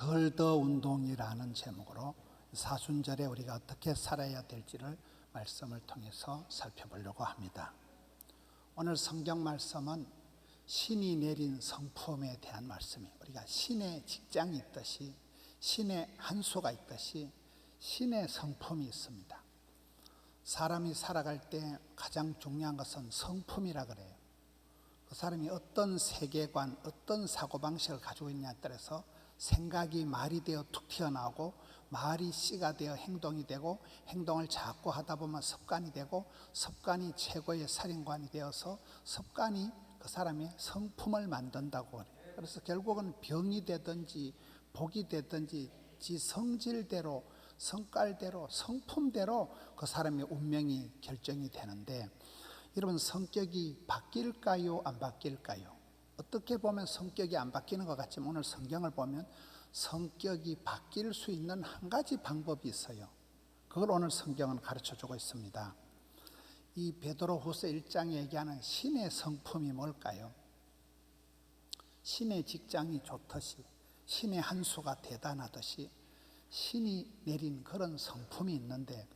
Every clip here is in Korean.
덜더 운동이라는 제목으로 사순절에 우리가 어떻게 살아야 될지를 말씀을 통해서 살펴보려고 합니다. 오늘 성경 말씀은 신이 내린 성품에 대한 말씀이에요. 우리가 신의 직장이 있듯이 신의 한 수가 있듯이 신의 성품이 있습니다. 사람이 살아갈 때 가장 중요한 것은 성품이라 그래요. 그 사람이 어떤 세계관, 어떤 사고방식을 가지고 있냐에 따라서 생각이 말이 되어 툭 튀어나오고 말이 씨가 되어 행동이 되고 행동을 자꾸 하다 보면 습관이 되고 습관이 최고의 살인관이 되어서 습관이 그 사람의 성품을 만든다고 그래요. 그래서 결국은 병이 되든지 복이 되든지 지 성질대로 성깔대로 성품대로 그 사람의 운명이 결정이 되는데 여러분 성격이 바뀔까요 안 바뀔까요? 어떻게 보면 성격이 안 바뀌는 것 같지만 오늘 성경을 보면 성격이 바뀔 수 있는 한 가지 방법이 있어요. 그걸 오늘 성경은 가르쳐 주고 있습니다. 이 베드로후서 1장에 얘기하는 신의 성품이 뭘까요? 신의 직장이 좋듯이 신의 한 수가 대단하듯이 신이 내린 그런 성품이 있는데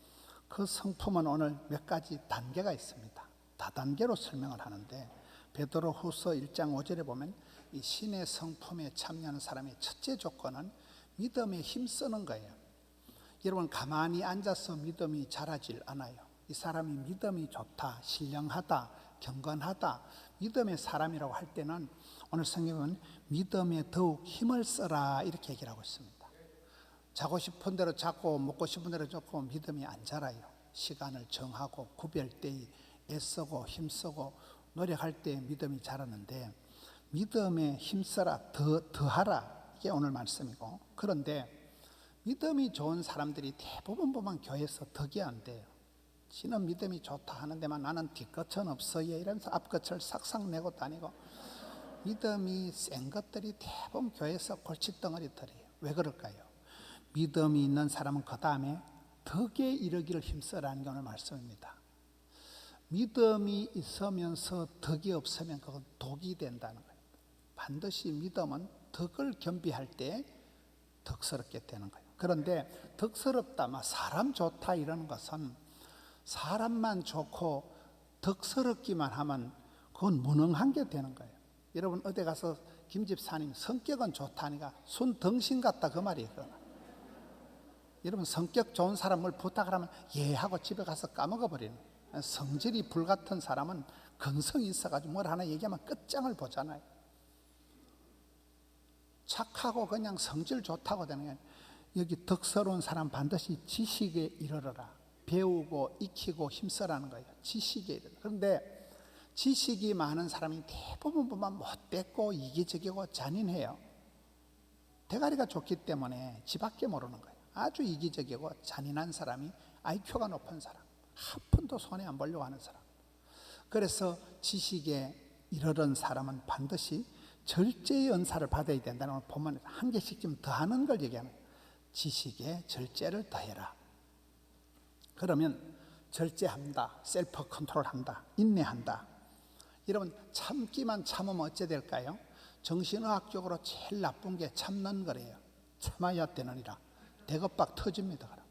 그 성품은 오늘 몇 가지 단계가 있습니다. 다단계로 설명을 하는데 베드로 후서 1장 5절에 보면 이 신의 성품에 참여하는 사람의 첫째 조건은 믿음에 힘쓰는 거예요. 여러분 가만히 앉아서 믿음이 자라질 않아요. 이 사람이 믿음이 좋다, 신령하다, 경건하다, 믿음의 사람이라고 할 때는 오늘 성경은 믿음에 더욱 힘을 써라 이렇게 얘기를 하고 있습니다. 자고 싶은 대로 자고 먹고 싶은 대로 먹고 믿음이 안 자라요. 시간을 정하고 구별되이 애쓰고 힘쓰고 노력할 때 믿음이 자라는데 믿음에 힘써라 더 더하라 이게 오늘 말씀이고 그런데 믿음이 좋은 사람들이 대부분 보면 교회에서 덕이 안 돼요. 지는 믿음이 좋다 하는데만 나는 뒷끝은 없어요 이러면서 앞끝을 싹싹 내고 다니고 믿음이 센 것들이 대부분 교회에서 골칫덩어리들이에요. 왜 그럴까요? 믿음이 있는 사람은 그 다음에 덕에 이르기를 힘써라는 게 오늘 말씀입니다. 믿음이 있으면서 덕이 없으면 그건 독이 된다는 거예요. 반드시 믿음은 덕을 겸비할 때 덕스럽게 되는 거예요. 그런데 덕스럽다, 막 사람 좋다 이러는 것은 사람만 좋고 덕스럽기만 하면 그건 무능한 게 되는 거예요. 여러분 어디 가서 김집사님 성격은 좋다니까 순 덩신 같다 그 말이에요. 여러분 성격 좋은 사람을 부탁을 하면 예 하고 집에 가서 까먹어 버리는 성질이 불같은 사람은 근성이 있어가지고 뭘 하나 얘기하면 끝장을 보잖아요. 착하고 그냥 성질 좋다고 되는 게 여기 덕스러운 사람 반드시 지식에 이르러라. 배우고 익히고 힘써라는 거예요. 지식에 이르러. 그런데 지식이 많은 사람이 대부분 보면 못됐고 이기적이고 잔인해요. 대가리가 좋기 때문에 지밖에 모르는 거예요. 아주 이기적이고 잔인한 사람이 IQ가 높은 사람, 한 푼도 손에 안 벌려고 하는 사람. 그래서 지식에 이르는 사람은 반드시 절제의 은사를 받아야 된다는 걸 보면 한 개씩 좀 더하는 걸 얘기하는. 지식에 절제를 더해라. 그러면 절제한다, 셀프 컨트롤한다, 인내한다. 여러분 참기만 참으면 어째 될까요? 정신의학적으로 제일 나쁜 게 참는 거래요. 참아야 되느니라. 대겁박 터집니다.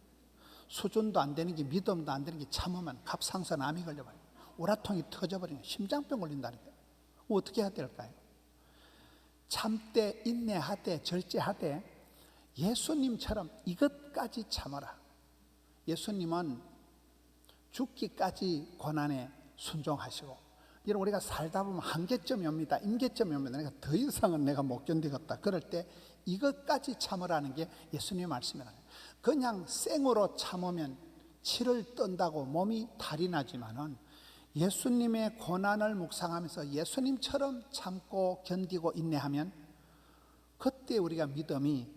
수준도 안 되는 게 믿음도 안 되는 게 참으면 갑상선 암이 걸려버려요. 우라통이 터져버리면 심장병 걸린다니까. 어떻게 해야 될까요? 참되 인내하되 절제하되 예수님처럼 이것까지 참아라. 예수님은 죽기까지 고난에 순종하시고 여러분 우리가 살다 보면 한계점이 옵니다. 임계점이 옵니다. 내가 더 이상은 내가 못 견디겠다. 그럴 때 이것까지 참으라는 게 예수님의 말씀이에요. 그냥 생으로 참으면 치를 뜬다고 몸이 탈이 나지만은 예수님의 고난을 묵상하면서 예수님처럼 참고 견디고 인내하면 그때 우리가 믿음이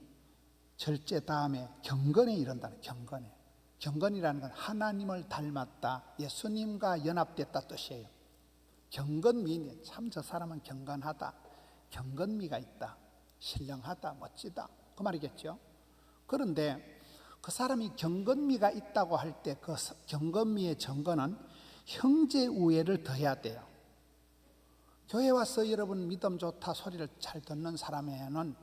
절제 다음에 경건에 이른다는 경건에. 경건이라는 건 하나님을 닮았다. 예수님과 연합됐다 뜻이에요. 경건미인 참 저 사람은 경건하다. 경건미가 있다. 신령하다. 멋지다. 그 말이겠죠. 그런데 그 사람이 경건미가 있다고 할 때 그 경건미의 정건은 형제 우애를 더해야 돼요. 교회 와서 여러분 믿음 좋다 소리를 잘 듣는 사람에는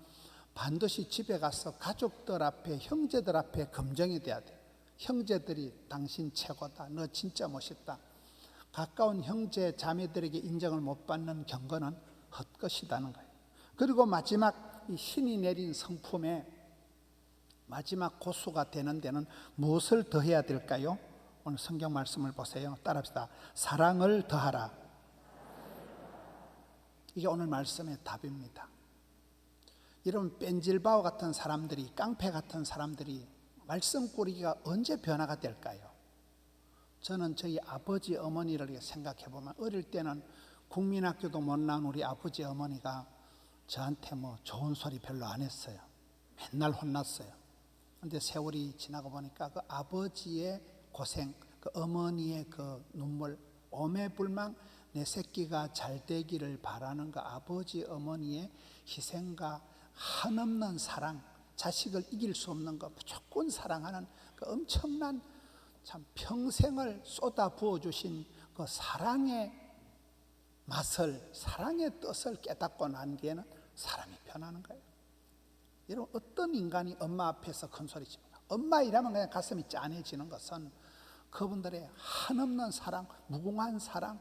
반드시 집에 가서 가족들 앞에 형제들 앞에 검증이 돼야 돼. 형제들이 당신 최고다. 너 진짜 멋있다. 가까운 형제 자매들에게 인정을 못 받는 경건은 헛것이다는 거예요. 그리고 마지막 이 신이 내린 성품에 마지막 고수가 되는 데는 무엇을 더해야 될까요? 오늘 성경 말씀을 보세요. 따라합시다. 사랑을 더하라. 이게 오늘 말씀의 답입니다. 이런 뺀질바오 같은 사람들이 깡패 같은 사람들이 말씀 꾸리기가 언제 변화가 될까요? 저는 저희 아버지 어머니를 생각해 보면 어릴 때는 국민학교도 못 나온 우리 아버지 어머니가 저한테 뭐 좋은 소리 별로 안 했어요. 맨날 혼났어요. 근데 세월이 지나고 보니까 그 아버지의 고생, 그 어머니의 그 눈물, 오매불망 내 새끼가 잘 되기를 바라는 그 아버지 어머니의 희생과 한없는 사랑, 자식을 이길 수 없는 그 무조건 사랑하는 그 엄청난 참 평생을 쏟아 부어 주신 그 사랑의 맛을 사랑의 뜻을 깨닫고 난 뒤에는 사람이 변하는 거예요. 여러분 어떤 인간이 엄마 앞에서 큰 소리 칩니까? 엄마 이라면 그냥 가슴이 짠해지는 것은 그분들의 한없는 사랑, 무궁한 사랑,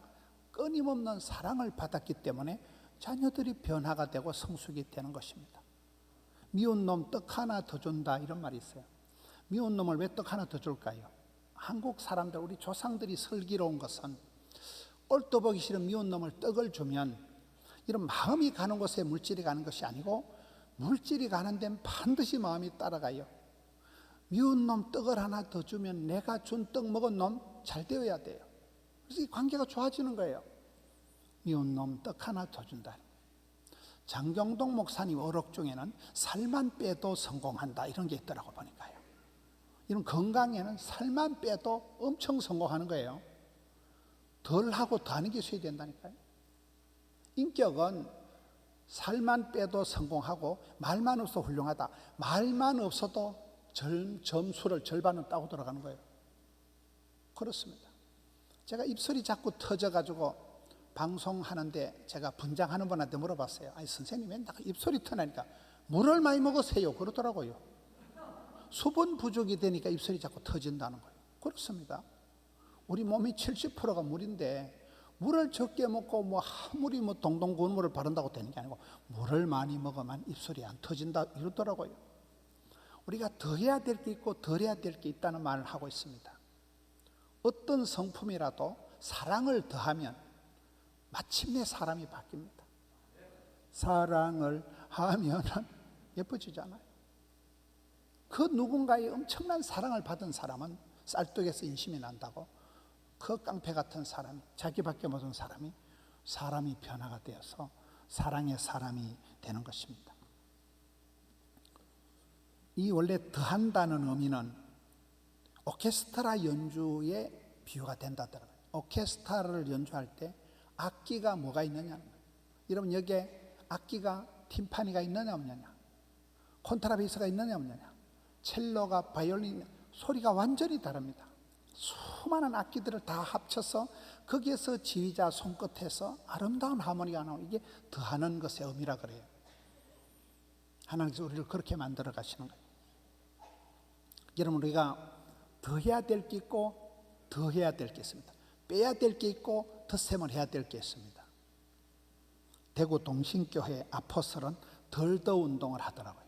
끊임없는 사랑을 받았기 때문에 자녀들이 변화가 되고 성숙이 되는 것입니다. 미운 놈 떡 하나 더 준다 이런 말이 있어요. 미운 놈을 왜 떡 하나 더 줄까요? 한국 사람들 우리 조상들이 슬기로운 것은 꼴도 보기 싫은 미운 놈을 떡을 주면 이런 마음이 가는 곳에 물질이 가는 것이 아니고 물질이 가는 데는 반드시 마음이 따라가요. 미운 놈 떡을 하나 더 주면 내가 준 떡 먹은 놈 잘 되어야 돼요. 그래서 이 관계가 좋아지는 거예요. 미운 놈 떡 하나 더 준다. 장경동 목사님 어록 중에는 살만 빼도 성공한다 이런 게 있더라고 보니까요. 이런 건강에는 살만 빼도 엄청 성공하는 거예요. 덜 하고 더 하는 게 있어야 된다니까요. 인격은 살만 빼도 성공하고 말만 없어 훌륭하다. 말만 없어도 절, 점수를 절반은 따고 돌아가는 거예요. 그렇습니다. 제가 입술이 자꾸 터져가지고 방송하는데 제가 분장하는 분한테 물어봤어요. 아니 선생님 맨날 입술이 터나니까 물을 많이 먹으세요. 그러더라고요. 수분 부족이 되니까 입술이 자꾸 터진다는 거예요. 그렇습니다. 우리 몸이 70%가 물인데 물을 적게 먹고 뭐 아무리 뭐 동동 구운 물을 바른다고 되는 게 아니고 물을 많이 먹으면 입술이 안 터진다 이러더라고요. 우리가 더 해야 될 게 있고 덜 해야 될 게 있다는 말을 하고 있습니다. 어떤 성품이라도 사랑을 더하면 마침내 사람이 바뀝니다. 사랑을 하면 예뻐지잖아요. 그 누군가의 엄청난 사랑을 받은 사람은 쌀떡에서 인심이 난다고 그 깡패 같은 사람이 자기밖에 모르는 사람이 사람이 변화가 되어서 사랑의 사람이 되는 것입니다. 이 원래 더한다는 의미는 오케스트라 연주에 비유가 된다더라고요. 오케스트라를 연주할 때 악기가 뭐가 있느냐. 여러분 여기에 악기가 팀파니가 있느냐 없느냐. 콘트라베이스가 있느냐 없느냐. 첼로가 바이올린 소리가 완전히 다릅니다. 수많은 악기들을 다 합쳐서 거기에서 지휘자 손끝에서 아름다운 하모니가 나오는 이게 더하는 것의 의미라 그래요. 하나님께서 우리를 그렇게 만들어 가시는 거예요. 여러분 우리가 더 해야 될 게 있고 더 해야 될 게 있습니다. 빼야 될 게 있고 덧셈을 해야 될 게 있습니다. 대구 동신교회 아포스는 덜더 운동을 하더라고요.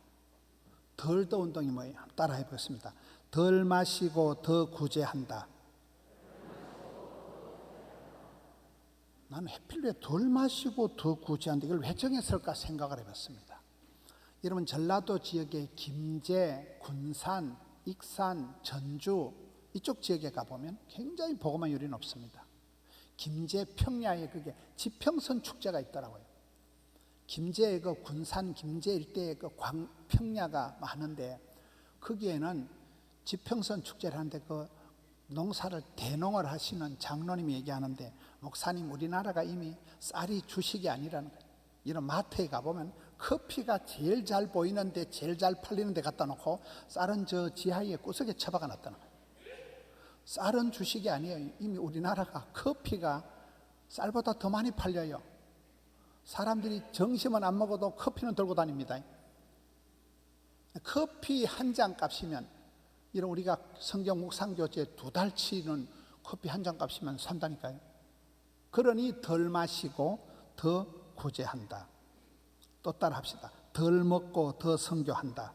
덜더 운동이 뭐예요? 따라해 보겠습니다. 덜 마시고 더 구제한다. 나는 해필 왜덜 마시고 더 구제한다. 이걸 왜 정했을까 생각을 해봤습니다. 여러분 전라도 지역의 김제, 군산, 익산, 전주 이쪽 지역에 가보면 굉장히 보고만 요리는 없습니다. 김제 평야에 그게 지평선 축제가 있더라고요. 김제의 그 군산 김제 일대의 그 광, 평야가 많은데 거기에는 지평선 축제를 하는데 그 농사를 대농을 하시는 장로님이 얘기하는데 목사님 우리나라가 이미 쌀이 주식이 아니라는 거예요. 이런 마트에 가보면 커피가 제일 잘 보이는데 제일 잘 팔리는 데 갖다 놓고 쌀은 저 지하에 구석에 처박아 놨다는 거예요. 쌀은 주식이 아니에요. 이미 우리나라가 커피가 쌀보다 더 많이 팔려요. 사람들이 점심은 안 먹어도 커피는 들고 다닙니다. 커피 한 잔 값이면 이런 우리가 성경 묵상 교재 두 달치는 커피 한 잔 값이면 산다니까요. 그러니 덜 마시고 더 구제한다. 또 따라 합시다. 덜 먹고 더 성교한다.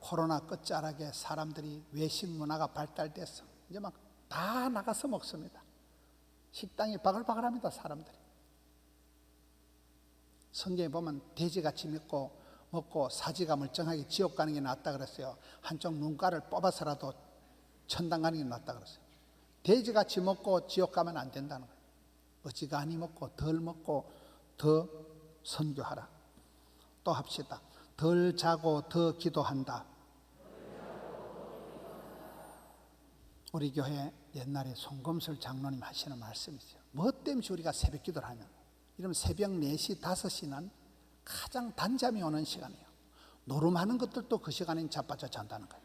코로나 끝자락에 사람들이 외식 문화가 발달돼서 이제 막 다 나가서 먹습니다. 식당이 바글바글합니다, 사람들이. 성경에 보면 돼지같이 먹고 먹고 사지가 멀쩡하게 지옥 가는 게 낫다 그랬어요. 한쪽 눈가를 뽑아서라도 천당 가는 게 낫다 그랬어요. 돼지같이 먹고 지옥 가면 안 된다는 거예요. 어지간히 먹고 덜 먹고 더 선교하라. 또 합시다. 덜 자고 더 기도한다. 우리 교회 옛날에 송금술 장로님 하시는 말씀이 있어요. 뭐 때문에 우리가 새벽 기도를 하면 이러면 새벽 4시, 5시는 가장 단잠이 오는 시간이에요. 노름하는 것들도 그 시간에 자빠져 잔다는 거예요.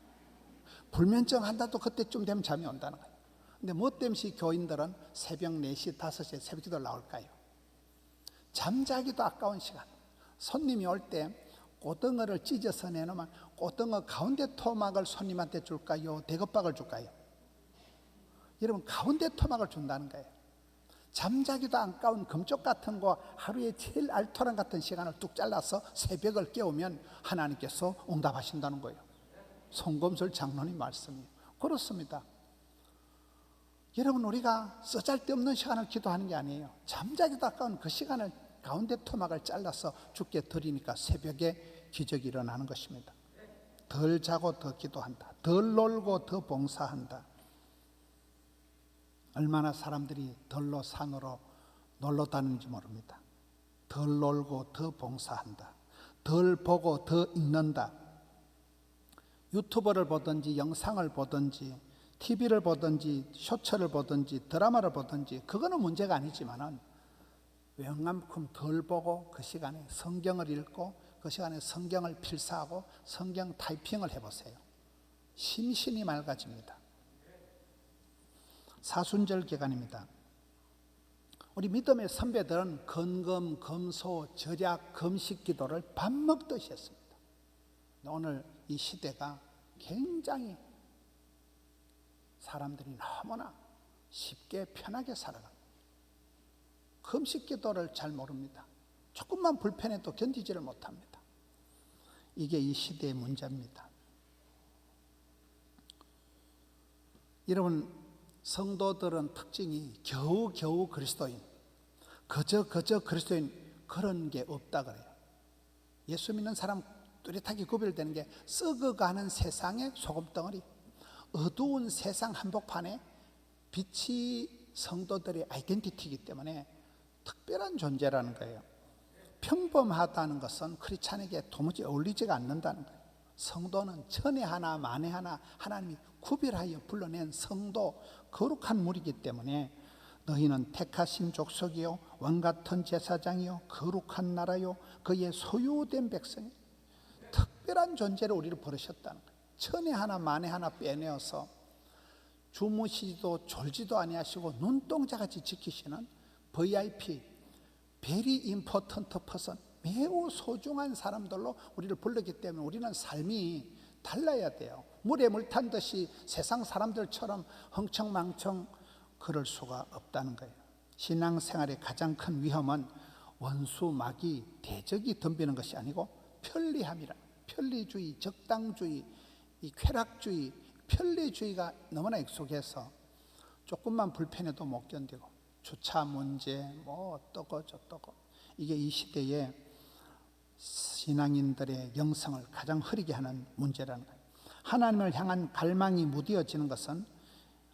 불면증 한다도 그때쯤 되면 잠이 온다는 거예요. 근데 뭐 때문에 교인들은 새벽 4시, 5시에 새벽 기도를 나올까요? 잠자기도 아까운 시간. 손님이 올 때 고등어를 찢어서 내놓으면 고등어 가운데 토막을 손님한테 줄까요? 대급박을 줄까요? 여러분 가운데 토막을 준다는 거예요. 잠자기도 아까운 금쪽 같은 거 하루에 제일 알토란 같은 시간을 뚝 잘라서 새벽을 깨우면 하나님께서 응답하신다는 거예요. 송검술 장로님 말씀이에요. 그렇습니다. 여러분 우리가 쓰잘데없는 시간을 기도하는 게 아니에요. 잠자기도 아까운 그 시간을 가운데 토막을 잘라서 죽게 드리니까 새벽에 기적이 일어나는 것입니다. 덜 자고 더 기도한다. 덜 놀고 더 봉사한다. 얼마나 사람들이 덜로 산으로 놀러 다니는지 모릅니다. 덜 놀고 더 봉사한다. 덜 보고 더 읽는다. 유튜브를 보든지 영상을 보든지 TV를 보든지 쇼츠를 보든지 드라마를 보든지 그거는 문제가 아니지만은 웬만큼 덜 보고 그 시간에 성경을 읽고 그 시간에 성경을 필사하고 성경 타이핑을 해보세요. 심신이 맑아집니다. 사순절 기간입니다. 우리 믿음의 선배들은 건금, 검소, 절약, 금식 기도를 밥 먹듯이 했습니다. 오늘 이 시대가 굉장히 사람들이 너무나 쉽게 편하게 살아갑니다. 금식 기도를 잘 모릅니다. 조금만 불편해도 견디지를 못합니다. 이게 이 시대의 문제입니다. 여러분, 성도들은 특징이 겨우겨우 그리스도인, 그저 그저 그리스도인 그런 게 없다 그래요. 예수 믿는 사람 뚜렷하게 구별되는 게 썩어가는 세상의 소금덩어리, 어두운 세상 한복판에 빛이 성도들의 아이덴티티이기 때문에 특별한 존재라는 거예요. 평범하다는 것은 크리스찬에게 도무지 어울리지가 않는다는 거예요. 성도는 천에 하나 만에 하나 하나님이 구별하여 불러낸 성도 거룩한 무리이기 때문에 너희는 택하신 족속이요 왕 같은 제사장이요 거룩한 나라요 그의 소유된 백성이 특별한 존재로 우리를 부르셨다는 거예요. 천에 하나 만에 하나 빼내어서 주무시지도 졸지도 아니하시고 눈동자같이 지키시는 VIP, very important person, 매우 소중한 사람들로 우리를 불렀기 때문에 우리는 삶이 달라야 돼요. 물에 물 탄 듯이 세상 사람들처럼 흥청망청 그럴 수가 없다는 거예요. 신앙생활의 가장 큰 위험은 원수, 마귀, 대적이 덤비는 것이 아니고 편리함이라. 편리주의, 적당주의, 이 쾌락주의, 편리주의가 너무나 익숙해서 조금만 불편해도 못 견디고 주차 문제, 뭐 어떠고 저떠고 이게 이 시대에 신앙인들의 영성을 가장 흐리게 하는 문제라는 거예요. 하나님을 향한 갈망이 무뎌지는 것은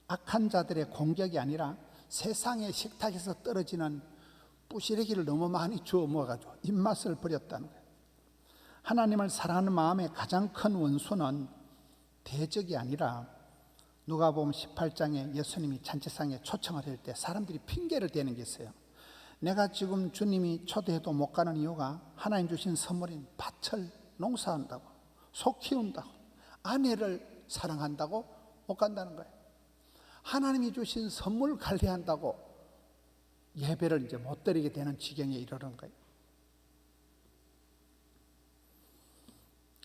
악한 자들의 공격이 아니라 세상의 식탁에서 떨어지는 부시래기를 너무 많이 주워 먹어가지고 입맛을 버렸다는 거예요. 하나님을 사랑하는 마음의 가장 큰 원수는 대적이 아니라 누가 보면 18장에 예수님이 잔치상에 초청을 할 때 사람들이 핑계를 대는 게 있어요. 내가 지금 주님이 초대해도 못 가는 이유가 하나님 주신 선물인 밭을 농사한다고, 속 키운다고, 아내를 사랑한다고 못 간다는 거예요. 하나님이 주신 선물 관리한다고 예배를 이제 못 드리게 되는 지경에 이르는 거예요.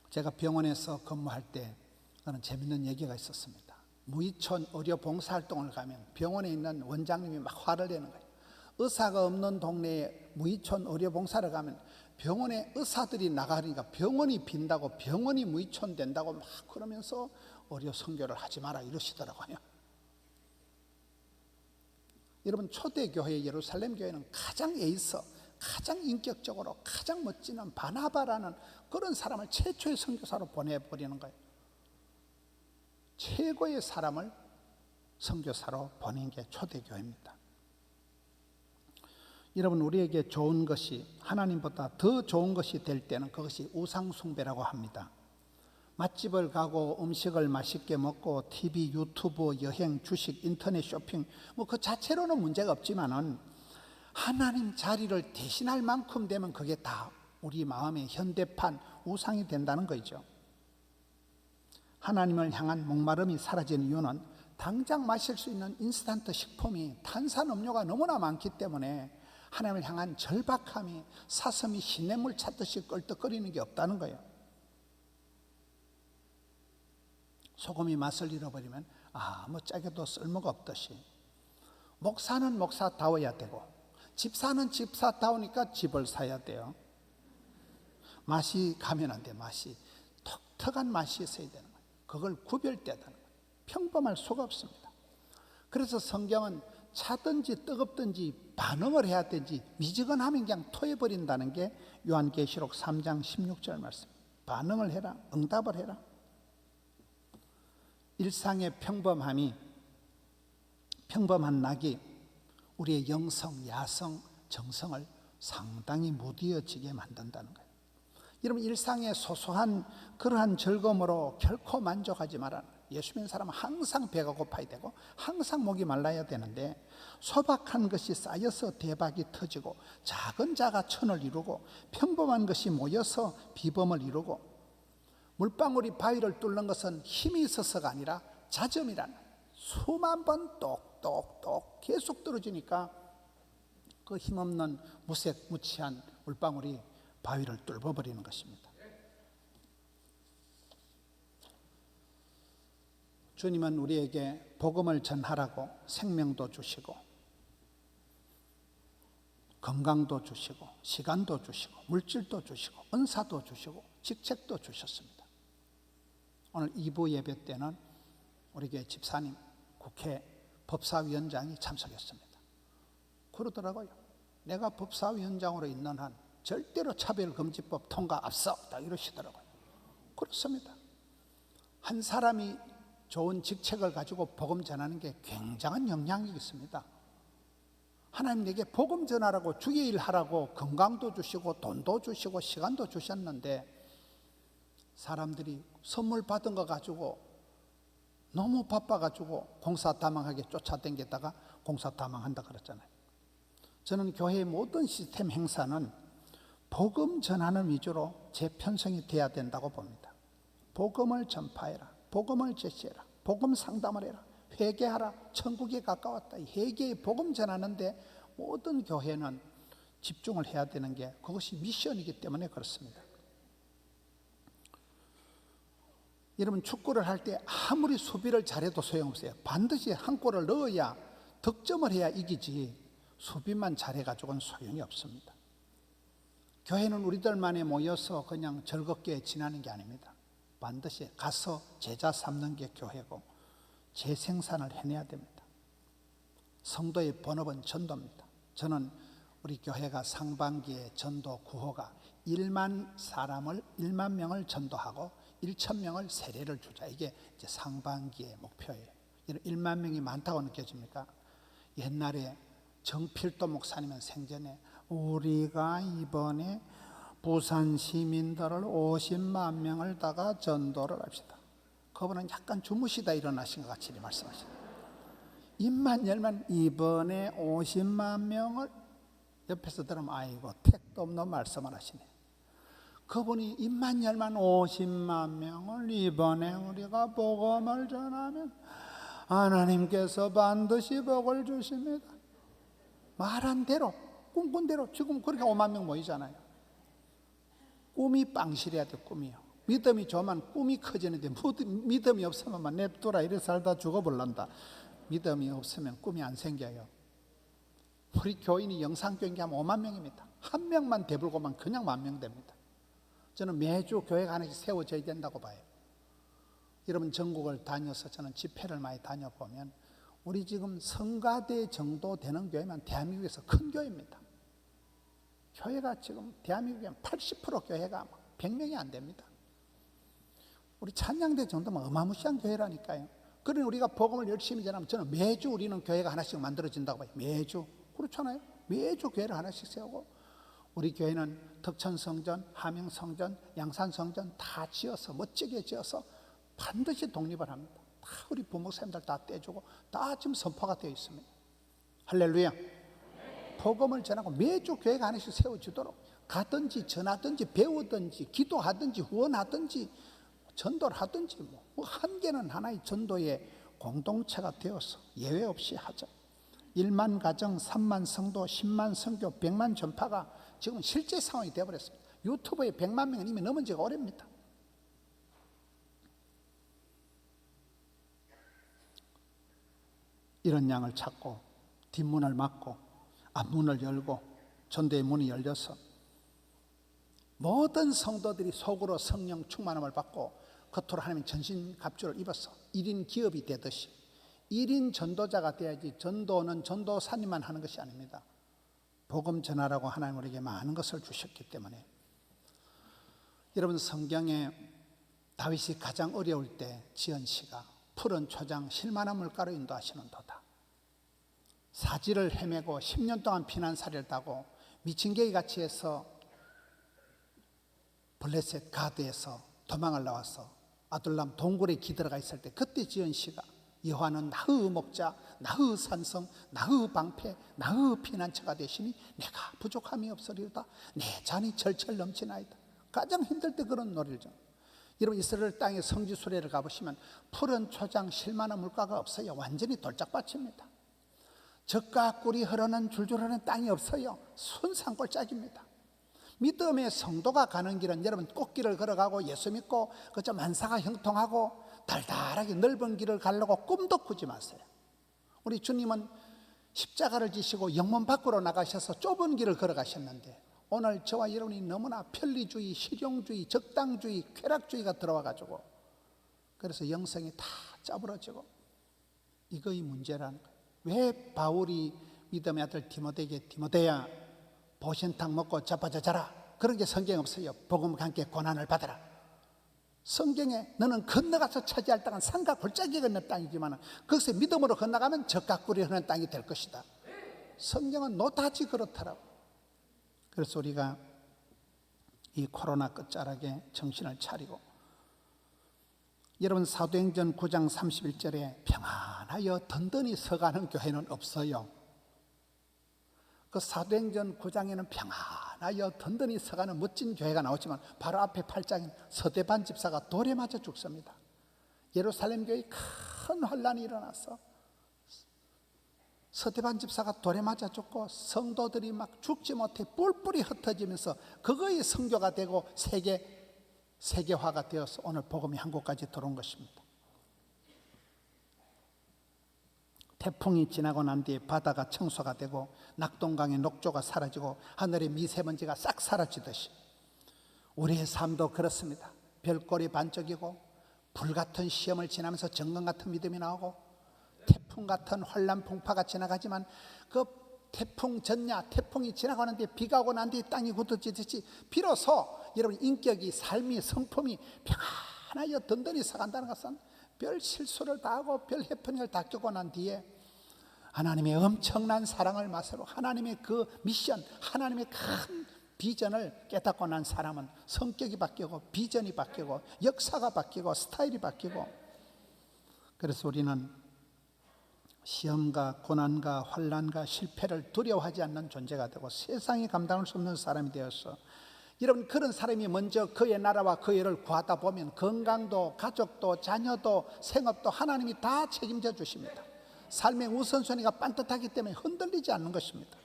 제가 병원에서 근무할 때 그런 재밌는 얘기가 있었습니다. 무이촌 의료 봉사활동을 가면 병원에 있는 원장님이 막 화를 내는 거예요. 의사가 없는 동네에 무이촌 의료 봉사를 가면 병원에 의사들이 나가니까 병원이 빈다고 병원이 무이촌 된다고 막 그러면서 의료 선교를 하지 마라 이러시더라고요. 여러분 초대교회 예루살렘 교회는 가장 에이서 가장 인격적으로 가장 멋지는 바나바라는 그런 사람을 최초의 선교사로 보내버리는 거예요. 최고의 사람을 선교사로 보낸 게 초대교회입니다. 여러분 우리에게 좋은 것이 하나님보다 더 좋은 것이 될 때는 그것이 우상숭배라고 합니다. 맛집을 가고 음식을 맛있게 먹고 TV, 유튜브, 여행, 주식, 인터넷 쇼핑 뭐 그 자체로는 문제가 없지만은 하나님 자리를 대신할 만큼 되면 그게 다 우리 마음의 현대판 우상이 된다는 거죠. 하나님을 향한 목마름이 사라지는 이유는 당장 마실 수 있는 인스턴트 식품이 탄산 음료가 너무나 많기 때문에 하나님을 향한 절박함이 사슴이 시냇물 찾듯이 껄떡거리는 게 없다는 거예요. 소금이 맛을 잃어버리면 아무 짜게도 쓸모가 없듯이 목사는 목사다워야 되고 집사는 집사다우니까 집을 사야 돼요. 맛이 가면 안 돼. 맛이 독특한 맛이 있어야 되는 거예요. 그걸 구별되다는 거예요. 평범할 수가 없습니다. 그래서 성경은 차든지 뜨겁든지 반응을 해야 되지 미지근하면 그냥 토해버린다는 게 요한계시록 3장 16절 말씀. 반응을 해라. 응답을 해라. 일상의 평범함이 평범한 낙이 우리의 영성, 야성, 정성을 상당히 무디어지게 만든다는 거예요. 여러분 일상의 소소한 그러한 즐거움으로 결코 만족하지 말아. 예수 믿는 사람은 항상 배가 고파야 되고 항상 목이 말라야 되는데 소박한 것이 쌓여서 대박이 터지고 작은 자가 천을 이루고 평범한 것이 모여서 비범을 이루고 물방울이 바위를 뚫는 것은 힘이 있어서가 아니라 자점이라는 수만 번 똑똑똑 계속 떨어지니까 그 힘없는 무색무취한 물방울이 바위를 뚫어버리는 것입니다. 주님은 우리에게 복음을 전하라고 생명도 주시고 건강도 주시고 시간도 주시고 물질도 주시고 은사도 주시고 직책도 주셨습니다. 오늘 2부 예배 때는 우리 교회 집사님, 국회 법사위원장이 참석했습니다. 그러더라고요. 내가 법사위원장으로 있는 한 절대로 차별금지법 통과 앞서 다 이러시더라고요. 그렇습니다. 한 사람이 좋은 직책을 가지고 복음 전하는 게 굉장한 영향력이 있습니다. 하나님 내게 복음 전하라고 주의 일 하라고 건강도 주시고 돈도 주시고 시간도 주셨는데 사람들이 선물 받은 거 가지고 너무 바빠가지고 공사 다망하게 쫓아다니다가 공사 다망한다 그랬잖아요. 저는 교회의 모든 시스템 행사는 복음 전하는 위주로 제 편성이 돼야 된다고 봅니다. 복음을 전파해라. 복음을 제시해라. 복음 상담을 해라. 회개하라. 천국에 가까웠다. 회개의 복음 전하는데 모든 교회는 집중을 해야 되는 게 그것이 미션이기 때문에 그렇습니다. 여러분 축구를 할 때 아무리 수비를 잘해도 소용없어요. 반드시 한 골을 넣어야 득점을 해야 이기지 수비만 잘해가지고는 소용이 없습니다. 교회는 우리들만이 모여서 그냥 즐겁게 지나는 게 아닙니다. 반드시 가서 제자 삼는 게 교회고 재생산을 해내야 됩니다. 성도의 본업은 전도입니다. 저는 우리 교회가 상반기에 전도 구호가 1만 사람을 1만 명을 전도하고 1천 명을 세례를 주자. 이게 이제 상반기의 목표예요. 1만 명이 많다고 느껴집니까? 옛날에 정필도 목사님은 생전에 우리가 이번에 부산 시민들을 50만 명을 다가 전도를 합시다. 그분은 약간 주무시다 일어나신 것 같이 말씀하시다. 입만 열면 이번에 50만 명을 옆에서 들으면 아이고 택도 없는 말씀을 하시네. 그분이 입만 열면 50만 명을 이번에 우리가 복음을 전하면 하나님께서 반드시 복을 주십니다. 말한 대로 꿈꾼 대로 지금 그렇게 5만 명 모이잖아요. 꿈이 빵실해야 돼 꿈이요. 믿음이 좋으면 꿈이 커지는데 믿음이 없으면 막 냅둬라 이래 살다 죽어볼란다. 믿음이 없으면 꿈이 안 생겨요. 우리 교인이 영상 경기 하면 5만 명입니다. 한 명만 대불고만 그냥 만 명 됩니다. 저는 매주 교회가 하나씩 세워져야 된다고 봐요. 여러분 전국을 다녀서 저는 집회를 많이 다녀보면 우리 지금 성가대 정도 되는 교회만 대한민국에서 큰 교회입니다. 교회가 지금 대한민국에 80% 교회가 100명이 안 됩니다. 우리 찬양대 정도면 어마무시한 교회라니까요. 그러니 우리가 복음을 열심히 전하면 저는 매주 우리는 교회가 하나씩 만들어진다고 봐요. 매주. 그렇잖아요. 매주 교회를 하나씩 세우고 우리 교회는 덕천성전, 함영성전, 양산성전 다 지어서 멋지게 지어서 반드시 독립을 합니다. 다 우리 부목사님들 다 떼주고 다 지금 선포가 되어 있습니다. 할렐루야. 복음을 전하고 매주 교회가 하나씩 세워지도록 가든지 전하든지 배우든지 기도하든지 후원하든지 전도를 하든지 뭐, 뭐 한계는 하나의 전도의 공동체가 되어서 예외 없이 하자. 1만 가정, 3만 성도, 10만 성교, 100만 전파가 지금 실제 상황이 되어버렸습니다. 유튜브에 100만 명은 이미 넘은 지가 오래입니다. 이런 양을 찾고 뒷문을 막고 앞문을 열고 전도의 문이 열려서 모든 성도들이 속으로 성령 충만함을 받고 겉으로 하나님 전신 갑주를 입어서 1인 기업이 되듯이 1인 전도자가 돼야지 전도는 전도사님만 하는 것이 아닙니다. 복음 전하라고 하나님 우리에게 많은 것을 주셨기 때문에 여러분 성경에 다윗이 가장 어려울 때 지은 시가 푸른 초장 실만한 물가로 인도하시는 도다. 사지를 헤매고 10년 동안 피난사를 타고 미친 개이 같이 해서 블레셋 가드에서 도망을 나와서 아둘람 동굴에 기들어가 있을 때 그때 지은 시가 여호와는 나의 목자, 나의 산성, 나의 방패, 나의 피난처가 되시니 내가 부족함이 없으리로다. 내 잔이 절철 넘치나이다. 가장 힘들 때 그런 노래를 좀. 여러분 이스라엘 땅에 성지 수레를 가보시면 푸른 초장 실만한 물가가 없어요. 완전히 돌짝밭입니다. 적과 꿀이 흐르는 줄줄 흐르는 땅이 없어요. 순산골짜기입니다. 믿음의 성도가 가는 길은 여러분 꽃길을 걸어가고 예수 믿고 그저 만사가 형통하고 달달하게 넓은 길을 가려고 꿈도 꾸지 마세요. 우리 주님은 십자가를 지시고 영문 밖으로 나가셔서 좁은 길을 걸어가셨는데 오늘 저와 여러분이 너무나 편리주의, 실용주의, 적당주의, 쾌락주의가 들어와 가지고 그래서 영성이 다 짜부러지고 이거의 문제라는 거예요. 왜 바울이 믿음의 아들 디모데에게 디모데야 보신탕 먹고 자빠져 자라 그런 게 성경에 없어요. 복음과 함께 고난을 받아라. 성경에 너는 건너가서 차지할 땅은 산과 골짜기 건너 땅이지만 거기서 믿음으로 건너가면 꿀이 흐르는 땅이 될 것이다. 성경은 노다지 그렇더라고. 그래서 우리가 이 코로나 끝자락에 정신을 차리고 여러분 사도행전 9장 31절에 평안하여 든든히 서가는 교회는 없어요. 그 사도행전 9장에는 평안하여 든든히 서가는 멋진 교회가 나오지만 바로 앞에 8장인 서대반 집사가 돌에 맞아 죽습니다. 예루살렘 교회 큰 혼란이 일어나서 서대반 집사가 돌에 맞아 죽고 성도들이 막 죽지 못해 뿔뿔이 흩어지면서 그거의 성교가 되고 세계 세계화가 되어서 오늘 복음이 한국까지 들어온 것입니다. 태풍이 지나고 난 뒤에 바다가 청소가 되고 낙동강의 녹조가 사라지고 하늘의 미세먼지가 싹 사라지듯이 우리의 삶도 그렇습니다. 별꼴이 반짝이고 불 같은 시험을 지나면서 정강 같은 믿음이 나오고 태풍 같은 환란 풍파가 지나가지만 그 태풍 전야 태풍이 지나가는데 비가 오고 난 뒤에 땅이 굳어지듯이 비로소 여러분 인격이 삶이 성품이 평안하여 든든히 서간다는 것은 별 실수를 다 하고 별 해프닝을 다 겪고 난 뒤에 하나님의 엄청난 사랑을 맛으로 하나님의 그 미션 하나님의 큰 비전을 깨닫고 난 사람은 성격이 바뀌고 비전이 바뀌고 역사가 바뀌고 스타일이 바뀌고. 그래서 우리는 시험과 고난과 환란과 실패를 두려워하지 않는 존재가 되고 세상이 감당할 수 없는 사람이 되어서 여러분 그런 사람이 먼저 그의 나라와 그의 를 구하다 보면 건강도 가족도 자녀도 생업도 하나님이 다 책임져 주십니다. 삶의 우선순위가 반듯하기 때문에 흔들리지 않는 것입니다.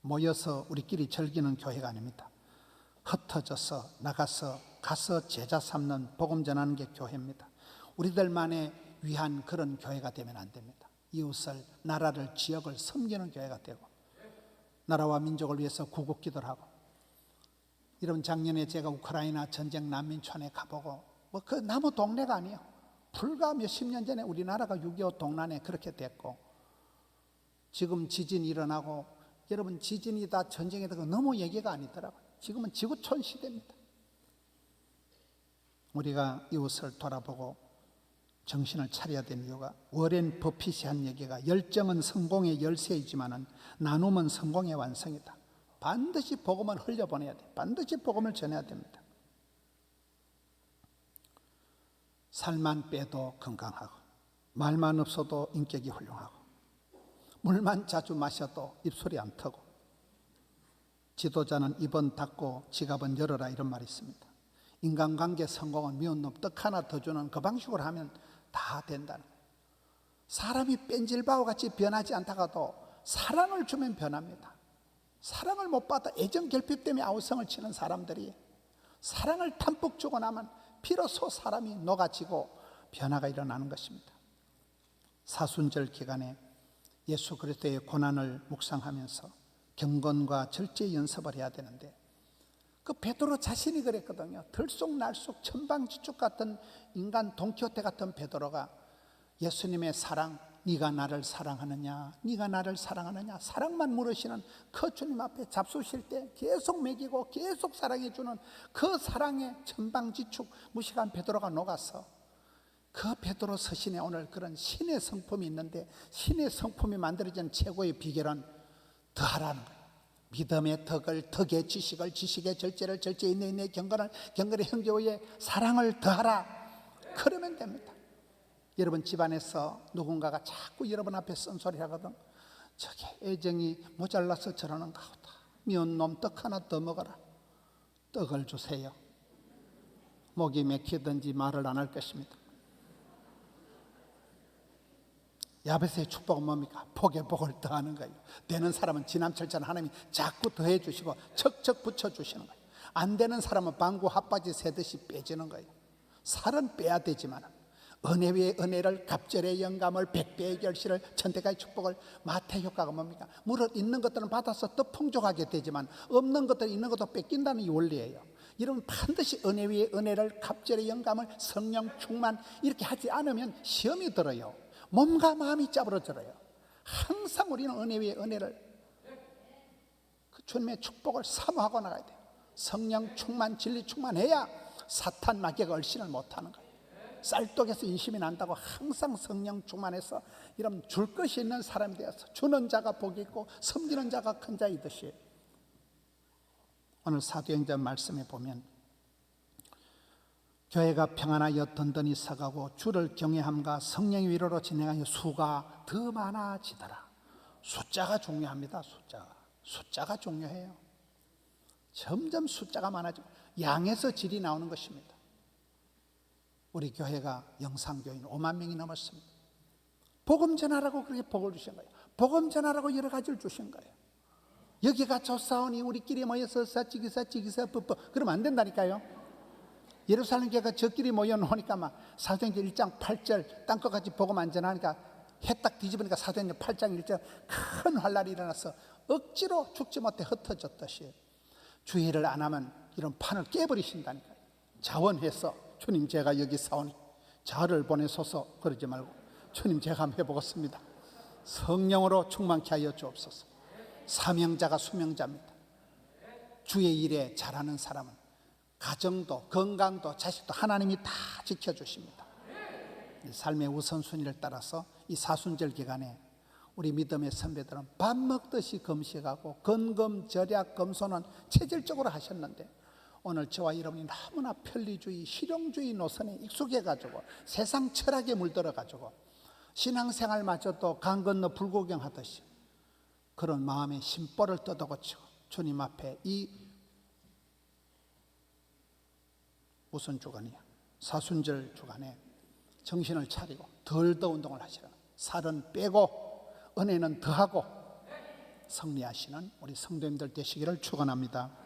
모여서 우리끼리 즐기는 교회가 아닙니다. 흩어져서 나가서 가서 제자 삼는 복음 전하는 게 교회입니다. 우리들만의 위한 그런 교회가 되면 안 됩니다. 이웃을 나라를 지역을 섬기는 교회가 되고 나라와 민족을 위해서 구국 기도를 하고 이런 작년에 제가 우크라이나 전쟁 난민촌에 가보고 뭐 그 나무 동네가 아니에요. 불과 몇십 년 전에 우리나라가 6.25 동란에 그렇게 됐고 지금 지진 일어나고 여러분 지진이다 전쟁이다 그 너무 얘기가 아니더라고요. 지금은 지구촌 시대입니다. 우리가 이웃을 돌아보고 정신을 차려야 되는 이유가 워렌 버핏이 한 얘기가 열정은 성공의 열쇠이지만은 나눔은 성공의 완성이다. 반드시 복음을 흘려보내야 돼. 반드시 복음을 전해야 됩니다. 살만 빼도 건강하고 말만 없어도 인격이 훌륭하고 물만 자주 마셔도 입술이 안 터고 지도자는 입은 닫고 지갑은 열어라 이런 말이 있습니다. 인간관계 성공은 미운 놈 떡 하나 더 주는 그 방식으로 하면 다 된다는 거예요. 사람이 뺀질바와 같이 변하지 않다가도 사랑을 주면 변합니다. 사랑을 못 받아 애정 결핍 때문에 아우성을 치는 사람들이 사랑을 담뿍 주고 나면 비로소 사람이 녹아지고 변화가 일어나는 것입니다. 사순절 기간에 예수 그리스도의 고난을 묵상하면서 경건과 절제 연습을 해야 되는데 그 베드로 자신이 그랬거든요. 들쑥날쑥 천방지축 같은 인간 동키호테 같은 베드로가 예수님의 사랑, 네가 나를 사랑하느냐, 네가 나를 사랑하느냐, 사랑만 물으시는 그 주님 앞에 잡수실 때 계속 먹이고 계속 사랑해 주는 그 사랑의 천방지축 무식한 베드로가 녹아서 그 베드로 서신에 오늘 그런 신의 성품이 있는데 신의 성품이 만들어진 최고의 비결은 더하라는 거예요. 믿음의 덕을 덕의 지식을 지식의 절제를 절제 인내 인내 경건을 경건의 형제의 사랑을 더하라 그러면 됩니다. 여러분 집안에서 누군가가 자꾸 여러분 앞에 쓴소리 하거든. 저게 애정이 모자라서 저러는가 보다. 미운 놈 떡 하나 더 먹어라. 떡을 주세요. 목이 맥히든지 말을 안 할 것입니다. 야베스의 축복은 뭡니까? 복의 복을 더하는 거예요. 되는 사람은 지남철처럼 하나님이 자꾸 더해 주시고 척척 붙여 주시는 거예요. 안 되는 사람은 방구 핫바지 세듯이 빼지는 거예요. 살은 빼야 되지만 은혜 위에 은혜를 갑절의 영감을 백배의 결실을 천대가의 축복을 마태 효과가 뭡니까? 물론 있는 것들은 받아서 더 풍족하게 되지만 없는 것들 있는 것도 뺏긴다는 이 원리예요. 여러분 반드시 은혜 위에 은혜를 갑절의 영감을 성령 충만 이렇게 하지 않으면 시험이 들어요. 몸과 마음이 짜부러져요. 항상 우리는 은혜 위에 은혜를 그 주님의 축복을 사모하고 나가야 돼요. 성령 충만, 진리 충만해야 사탄 마귀가 얼씬을 못하는 거예요. 쌀떡에서 인심이 난다고 항상 성령 충만해서 이런 줄 것이 있는 사람이 되어서 주는 자가 복이 있고 섬기는 자가 큰 자이듯이 오늘 사도행전 말씀에 보면 교회가 평안하여 든든히 서가고 주를 경외함과 성령의 위로로 진행하여 수가 더 많아지더라. 숫자가 중요합니다. 숫자가 숫자가 중요해요. 점점 숫자가 많아지고 양에서 질이 나오는 것입니다. 우리 교회가 영상교인 5만 명이 넘었습니다. 복음 전하라고 그렇게 복을 주신 거예요. 복음 전하라고 여러 가지를 주신 거예요. 여기가 조사오니 우리끼리 모여서 사치기사 치기사 뿌뿌 그러면 안 된다니까요. 예루살렘 교회가 저끼리 모여놓으니까 막 사도행전 1장 8절 땅끝같이 복음 안 전하니까 해 딱 뒤집으니까 사도행전 8장 1절 큰 환란이 일어나서 억지로 죽지 못해 흩어졌듯이 주의를 안 하면 이런 판을 깨버리신다니까요. 자원해서 주님 제가 여기 사오니 자를 보내소서 그러지 말고 주님 제가 한번 해보겠습니다. 성령으로 충만케 하여 주옵소서. 사명자가 수명자입니다. 주의 일에 잘하는 사람은 가정도 건강도 자식도 하나님이 다 지켜주십니다. 삶의 우선순위를 따라서 이 사순절 기간에 우리 믿음의 선배들은 밥 먹듯이 금식하고 건금 절약 금손은 체질적으로 하셨는데 오늘 저와 여러분이 너무나 편리주의 실용주의 노선에 익숙해 가지고 세상 철학에 물들어 가지고 신앙생활마저도 강 건너 불구경하듯이 그런 마음의 심보를 뜯어고치고 주님 앞에 이 무슨 주간이야 사순절 주간에 정신을 차리고 덜 더 운동을 하시라 살은 빼고 은혜는 더하고 승리하시는 우리 성도님들 되시기를 축원합니다.